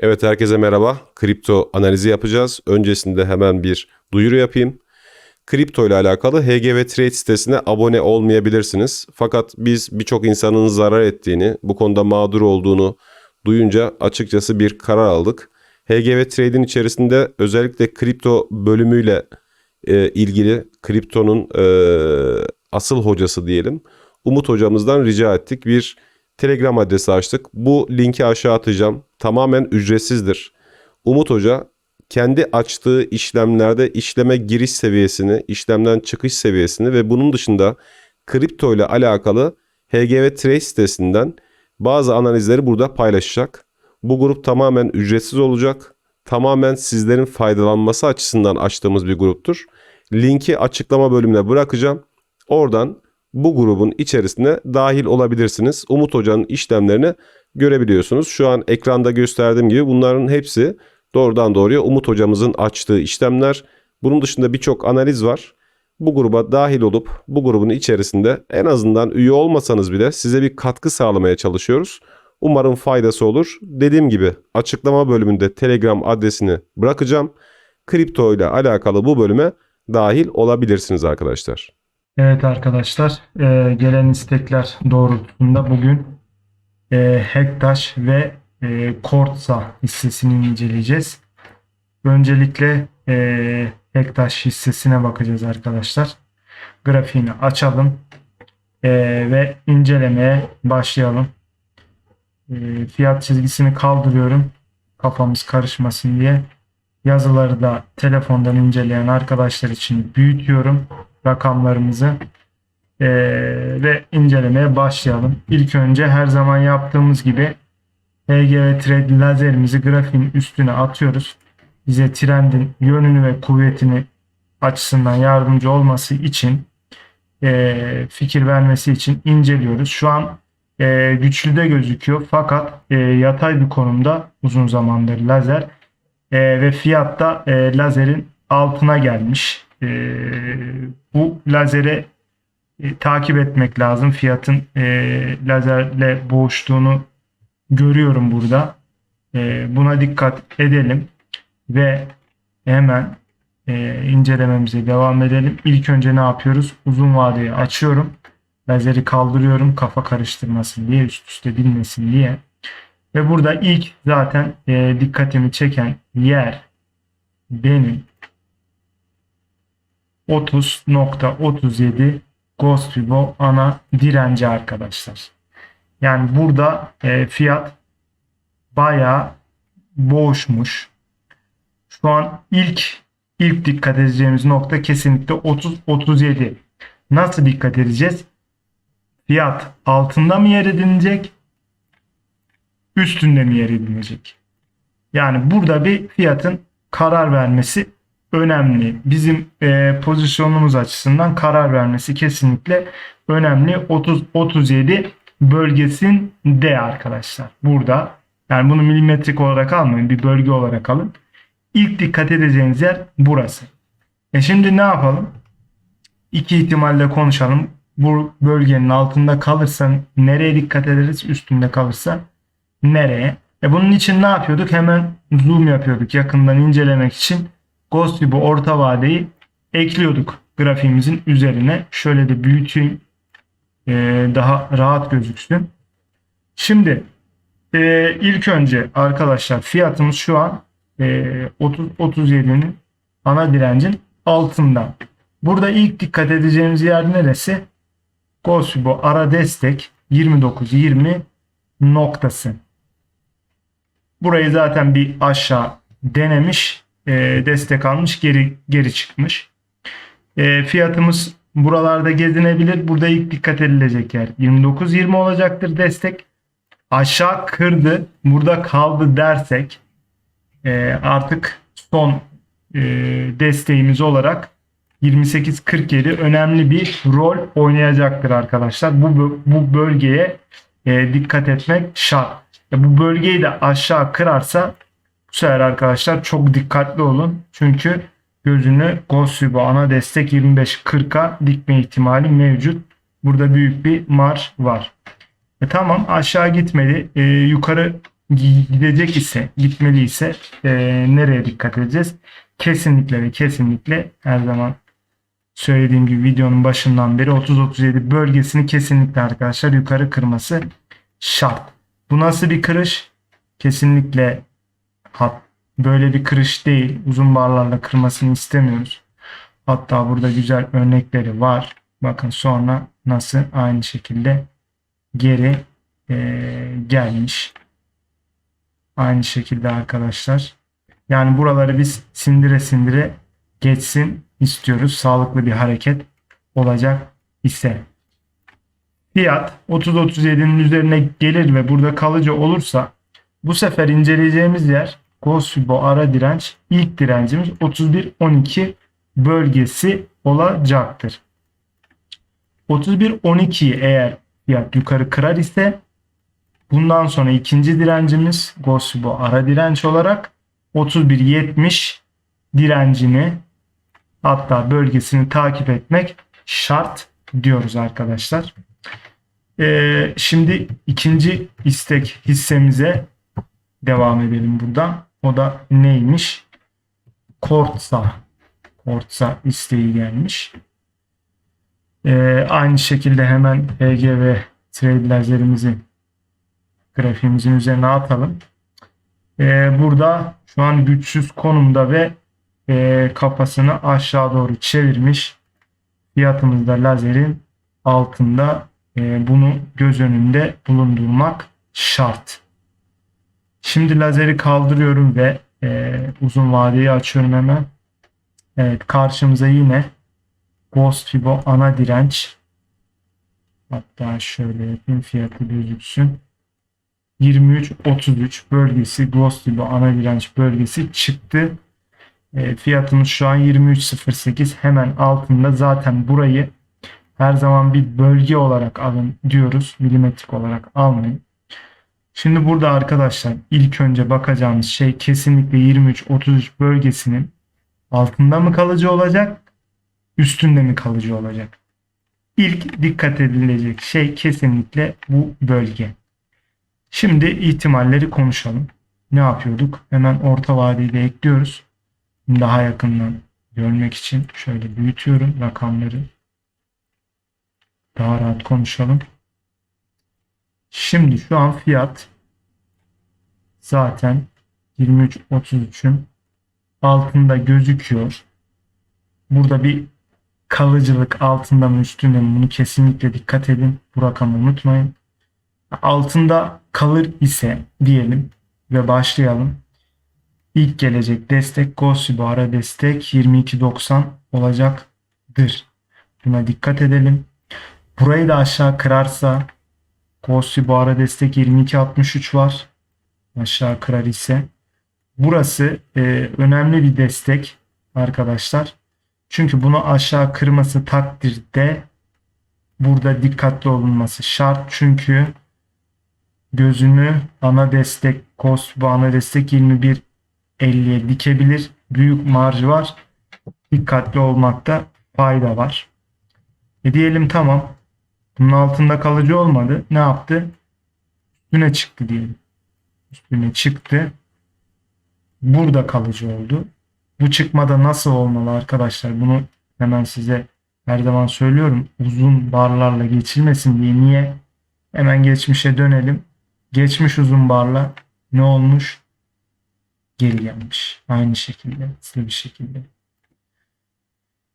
Evet herkese merhaba. Kripto analizi yapacağız. Öncesinde hemen bir duyuru yapayım. Kripto ile alakalı HGV Trade sitesine abone olmayabilirsiniz. Fakat biz birçok insanın zarar ettiğini, bu konuda mağdur olduğunu duyunca açıkçası bir karar aldık. HGV Trade'in içerisinde özellikle kripto bölümüyle e, ilgili kriptonun e, asıl hocası diyelim. Umut hocamızdan rica ettik. Bir Telegram adresi açtık. Bu linki aşağı atacağım. Tamamen ücretsizdir. Umut Hoca kendi açtığı işlemlerde işleme giriş seviyesini, işlemden çıkış seviyesini ve bunun dışında kripto ile alakalı HGV Trade sitesinden bazı analizleri burada paylaşacak. Bu grup tamamen ücretsiz olacak. Tamamen sizlerin faydalanması açısından açtığımız bir gruptur. Linki açıklama bölümüne bırakacağım. Oradan bu grubun içerisine dahil olabilirsiniz. Umut Hoca'nın işlemlerini görebiliyorsunuz. Şu an ekranda gösterdiğim gibi bunların hepsi doğrudan doğruya Umut Hocamızın açtığı işlemler. Bunun dışında birçok analiz var. Bu gruba dahil olup bu grubun içerisinde en azından üye olmasanız bile size bir katkı sağlamaya çalışıyoruz. Umarım faydası olur. Dediğim gibi açıklama bölümünde Telegram adresini bırakacağım. Kripto ile alakalı bu bölüme dahil olabilirsiniz arkadaşlar. Evet arkadaşlar, e, gelen istekler doğrultusunda bugün e, Hektaş ve e, Kortsa hissesini inceleyeceğiz. Öncelikle e, Hektaş hissesine bakacağız arkadaşlar. Grafiğini açalım e, ve incelemeye başlayalım. E, fiyat çizgisini kaldırıyorum kafamız karışmasın diye. Yazıları da telefondan inceleyen arkadaşlar için büyütüyorum rakamlarımızı Ee, ve incelemeye başlayalım. İlk önce her zaman yaptığımız gibi HGV Trade lazerimizi grafiğin üstüne atıyoruz. Bize trendin yönünü ve kuvvetini açısından yardımcı olması için e, fikir vermesi için inceliyoruz. Şu an e, güçlü de gözüküyor fakat e, yatay bir konumda uzun zamandır lazer e, ve fiyatta e, lazerin altına gelmiş. E, bu lazere e, takip etmek lazım. Fiyatın e, lazerle boğuştuğunu görüyorum burada. E, buna dikkat edelim ve hemen e, incelememize devam edelim. İlk önce ne yapıyoruz? Uzun vadeyi açıyorum. Lazeri kaldırıyorum kafa karıştırmasın diye üst üste binmesin diye. Ve burada ilk zaten e, dikkatimi çeken yer benim 30.37 Ghost Fibo ana direnci arkadaşlar. Yani burada e, fiyat bayağı boğuşmuş. Şu an ilk ilk dikkat edeceğimiz nokta kesinlikle 30 37. Nasıl dikkat edeceğiz? Fiyat altında mı yer edinecek? Üstünde mi yer edinecek? Yani burada bir fiyatın karar vermesi önemli. Bizim e, pozisyonumuz açısından karar vermesi kesinlikle önemli. 30-37 bölgesinde arkadaşlar. Burada yani bunu milimetrik olarak almayın. Bir bölge olarak alın. İlk dikkat edeceğiniz yer burası. E şimdi ne yapalım? İki ihtimalle konuşalım. Bu bölgenin altında kalırsa nereye dikkat ederiz? Üstünde kalırsa nereye? E bunun için ne yapıyorduk? Hemen zoom yapıyorduk yakından incelemek için Ghost gibi orta vadeyi ekliyorduk grafiğimizin üzerine. Şöyle de büyüteyim. Ee, daha rahat gözüksün. Şimdi e, ilk önce arkadaşlar fiyatımız şu an e, 30 37'nin ana direncin altında. Burada ilk dikkat edeceğimiz yer neresi? Gosfibo ara destek 29-20 noktası. Burayı zaten bir aşağı denemiş e, destek almış geri geri çıkmış. E, fiyatımız buralarda gezinebilir. Burada ilk dikkat edilecek yer 29-20 olacaktır destek. Aşağı kırdı. Burada kaldı dersek e, artık son e, desteğimiz olarak 28-47 önemli bir rol oynayacaktır arkadaşlar. Bu, bu bölgeye e, dikkat etmek şart. E, bu bölgeyi de aşağı kırarsa sefer arkadaşlar çok dikkatli olun. Çünkü gözünü Gosuba ana destek 25-40'a dikme ihtimali mevcut. Burada büyük bir mar var. E tamam aşağı gitmedi. E, yukarı gidecek ise, gitmeli ise e, nereye dikkat edeceğiz? Kesinlikle ve kesinlikle her zaman söylediğim gibi videonun başından beri 30-37 bölgesini kesinlikle arkadaşlar yukarı kırması şart. Bu nasıl bir kırış? Kesinlikle hat, böyle bir kırış değil. Uzun barlarla kırmasını istemiyoruz. Hatta burada güzel örnekleri var. Bakın sonra nasıl aynı şekilde geri eee, gelmiş. Aynı şekilde arkadaşlar. Yani buraları biz sindire sindire geçsin istiyoruz. Sağlıklı bir hareket olacak ise. Fiyat 30-37'nin üzerine gelir ve burada kalıcı olursa bu sefer inceleyeceğimiz yer Gosfibo ara direnç ilk direncimiz 31-12 bölgesi olacaktır. 31-12'yi eğer fiyat yukarı kırar ise bundan sonra ikinci direncimiz Gosfibo ara direnç olarak 31-70 direncini hatta bölgesini takip etmek şart diyoruz arkadaşlar. Ee, şimdi ikinci istek hissemize devam edelim buradan. O da neymiş? Kortsa. Kortsa isteği gelmiş. Ee, aynı şekilde hemen EGV trade lazerimizi grafiğimizin üzerine atalım. Ee, burada şu an güçsüz konumda ve e, kafasını aşağı doğru çevirmiş. Fiyatımız da lazerin altında. E, bunu göz önünde bulundurmak şart. Şimdi lazeri kaldırıyorum ve e, uzun vadeyi açıyorum hemen. Evet karşımıza yine Ghost Fibo ana direnç. Hatta şöyle yapayım fiyatı gözüksün. 23-33 bölgesi Ghost Fibo ana direnç bölgesi çıktı. E, fiyatımız şu an 23.08 hemen altında zaten burayı her zaman bir bölge olarak alın diyoruz. Milimetrik olarak almayın. Şimdi burada arkadaşlar ilk önce bakacağımız şey kesinlikle 23-33 bölgesinin altında mı kalıcı olacak üstünde mi kalıcı olacak? İlk dikkat edilecek şey kesinlikle bu bölge. Şimdi ihtimalleri konuşalım. Ne yapıyorduk? Hemen orta vadeyi de ekliyoruz daha yakından görmek için şöyle büyütüyorum rakamları. Daha rahat konuşalım. Şimdi şu an fiyat zaten 23.33'ün altında gözüküyor. Burada bir kalıcılık altında mı üstünde mi bunu kesinlikle dikkat edin. Bu rakamı unutmayın. Altında kalır ise diyelim ve başlayalım. İlk gelecek destek Gosibo ara destek 22.90 olacaktır. Buna dikkat edelim. Burayı da aşağı kırarsa Gosibo ara destek 22.63 var. Aşağı kırar ise burası e, önemli bir destek arkadaşlar. Çünkü bunu aşağı kırması takdirde burada dikkatli olunması şart. Çünkü gözünü ana destek Gosibo ana destek 21 50'ye dikebilir. Büyük marjı var. Dikkatli olmakta fayda var. E diyelim tamam. Bunun altında kalıcı olmadı. Ne yaptı? Üstüne çıktı diyelim. Üstüne çıktı. Burada kalıcı oldu. Bu çıkmada nasıl olmalı arkadaşlar? Bunu hemen size her zaman söylüyorum. Uzun barlarla geçilmesin diye. Niye? Hemen geçmişe dönelim. Geçmiş uzun barla ne olmuş? geri gelmiş. Aynı şekilde, hızlı bir şekilde.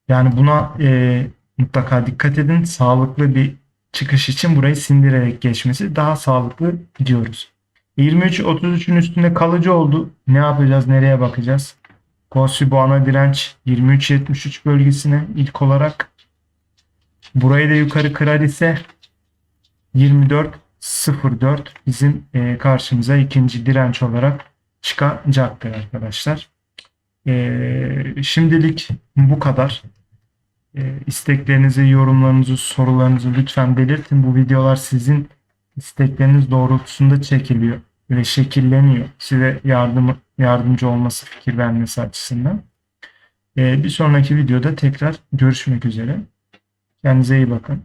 Yani buna e, mutlaka dikkat edin. Sağlıklı bir çıkış için burayı sindirerek geçmesi daha sağlıklı diyoruz. 23-33'ün üstünde kalıcı oldu. Ne yapacağız? Nereye bakacağız? Kosibo ana direnç 23-73 bölgesine ilk olarak. Burayı da yukarı kırar ise 24-04 bizim e, karşımıza ikinci direnç olarak çıkacaktır arkadaşlar. Ee, şimdilik bu kadar. Ee, isteklerinizi, yorumlarınızı, sorularınızı lütfen belirtin. Bu videolar sizin istekleriniz doğrultusunda çekiliyor ve şekilleniyor. Size yardım yardımcı olması, fikir vermesi açısından. Ee, bir sonraki videoda tekrar görüşmek üzere. Kendinize iyi bakın.